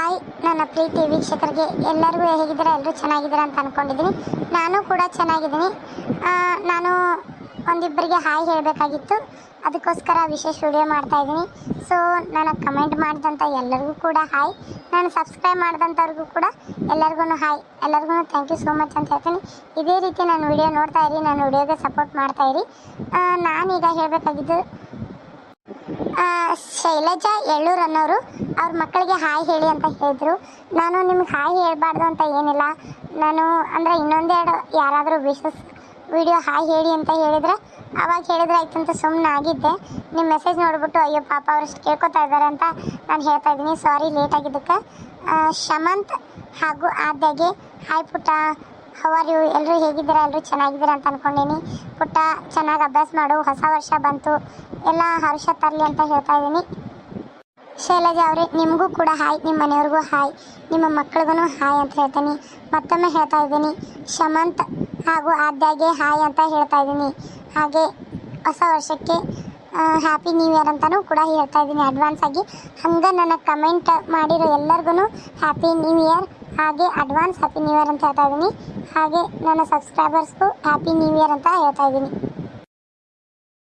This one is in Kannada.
ಹಾಯ್ ನನ್ನ ಪ್ರೀತಿ ವೀಕ್ಷಕರಿಗೆ ಎಲ್ಲರಿಗೂ ಹೇಗಿದ್ದೀರಾ? ಎಲ್ಲರೂ ಚೆನ್ನಾಗಿದ್ದೀರಾ ಅಂತ ಅಂದ್ಕೊಂಡಿದ್ದೀನಿ ನಾನು ಕೂಡ ಚೆನ್ನಾಗಿದ್ದೀನಿ. ನಾನು ಒಂದಿಬ್ಬರಿಗೆ ಹಾಯ್ ಹೇಳಬೇಕಾಗಿತ್ತು. ಅದಕ್ಕೋಸ್ಕರ ವಿಶೇಷ ವಿಡಿಯೋ ಮಾಡ್ತಾಯಿದ್ದೀನಿ ಸೊ ನನಗೆ ಕಮೆಂಟ್ ಮಾಡಿದಂಥ ಎಲ್ಲರಿಗೂ ಕೂಡ ಹಾಯ್. ನಾನು ಸಬ್ಸ್ಕ್ರೈಬ್ ಮಾಡಿದಂಥವ್ರಿಗೂ ಕೂಡ ಎಲ್ಲರಿಗೂ ಹಾಯ್. ಎಲ್ಲರಿಗೂ ಥ್ಯಾಂಕ್ ಯು ಸೋ ಮಚ್ ಅಂತ ಹೇಳ್ತೀನಿ. ಇದೇ ರೀತಿ ನಾನು ವಿಡಿಯೋ ನೋಡ್ತಾ ಇರಿ ನಾನು ವಿಡಿಯೋಗೆ ಸಪೋರ್ಟ್ ಮಾಡ್ತಾ ಇರಿ. ಆ, ನಾನೀಗ ಹೇಳಬೇಕಾಗಿದ್ದು ಶೈಲಜಾ ಎಳ್ಳೂರ್ ಅನ್ನೋರು ಅವ್ರ ಮಕ್ಕಳಿಗೆ ಹಾಯ್ ಹೇಳಿ ಅಂತ ಹೇಳಿದ್ರು. ನಾನು ನಿಮ್ಗೆ ಹಾಯ್ ಹೇಳಬಾರ್ದು ಅಂತ ಏನಿಲ್ಲ. ನಾನು ಅಂದರೆ ಇನ್ನೊಂದೆರಡು ಯಾರಾದರೂ ವಿಶಸ್ ವಿಡಿಯೋ ಹಾಯ್ ಹೇಳಿ ಅಂತ ಹೇಳಿದ್ರೆ ಅವಾಗ ಹೇಳಿದ್ರೆ ಆಯ್ತು ಅಂತ ಸುಮ್ಮನೆ ಆಗಿದ್ದೆ. ನಿಮ್ಮ ಮೆಸೇಜ್ ನೋಡಿಬಿಟ್ಟು, ಅಯ್ಯೋ ಪಾಪ ಅವರಷ್ಟು ಕೇಳ್ಕೊತಾ ಇದ್ದಾರೆ ಅಂತ ನಾನು ಹೇಳ್ತಾ ಇದ್ದೀನಿ. ಸಾರಿ ಲೇಟ್ ಆಗಿದ್ದಕ್ಕೆ. ಶಮಂತ್ ಹಾಗೂ ಆದ್ಯಾಗೆ ಹಾಯ್ ಪುಟ್ಟ ಹವರ್ ಯು ಎಲ್ಲರೂ ಹೇಗಿದ್ದೀರಾ? ಎಲ್ಲರೂ ಚೆನ್ನಾಗಿದ್ದೀರಾ ಅಂತ ಅನ್ಕೊಂಡೀನಿ. ಪುಟ್ಟ, ಚೆನ್ನಾಗಿ ಅಭ್ಯಾಸ ಮಾಡು. ಹೊಸ ವರ್ಷ ಬಂತು. ಎಲ್ಲ ಹರ್ಷ ತರಲಿ ಅಂತ ಹೇಳ್ತಾ ಇದ್ದೀನಿ. ಶೈಲಜಾ ಅವರೇ, ನಿಮಗೂ ಕೂಡ ಹಾಯ್ ನಿಮ್ಮ ಮನೆಯವ್ರಿಗೂ ಹಾಯ್, ನಿಮ್ಮ ಮಕ್ಳಿಗೂ ಹಾಯ್ ಅಂತ ಹೇಳ್ತೀನಿ. ಮತ್ತೊಮ್ಮೆ ಹೇಳ್ತಾ ಇದ್ದೀನಿ, ಶಮಂತ್ ಹಾಗೂ ಆದ್ಯಾಗೆ ಹಾಯ್ ಅಂತ ಹೇಳ್ತಾ ಇದ್ದೀನಿ. ಹಾಗೆ ಹೊಸ ವರ್ಷಕ್ಕೆ ಹ್ಯಾಪಿ ನ್ಯೂ ಇಯರ್ ಅಂತಲೂ ಕೂಡ ಹೇಳ್ತಾ ಇದ್ದೀನಿ ಅಡ್ವಾನ್ಸ್ ಆಗಿ. ಹಂಗೆ ನನ್ನ ಕಮೆಂಟ್ ಮಾಡಿರೋ ಎಲ್ಲರಿಗೂ ಹ್ಯಾಪಿ ನ್ಯೂ ಇಯರ್ ಹಾಗೆ ಅಡ್ವಾನ್ಸ್ ಹ್ಯಾಪಿ ನ್ಯೂ ಇಯರ್ ಅಂತ ಹೇಳ್ತಾ ಇದ್ದೀನಿ. ಹಾಗೆ ನನ್ನ ಸಬ್ಸ್ಕ್ರೈಬರ್ಸ್ಗೂ ಹ್ಯಾಪಿ ನ್ಯೂ ಇಯರ್ ಅಂತ ಹೇಳ್ತಾ ಇದ್ದೀನಿ.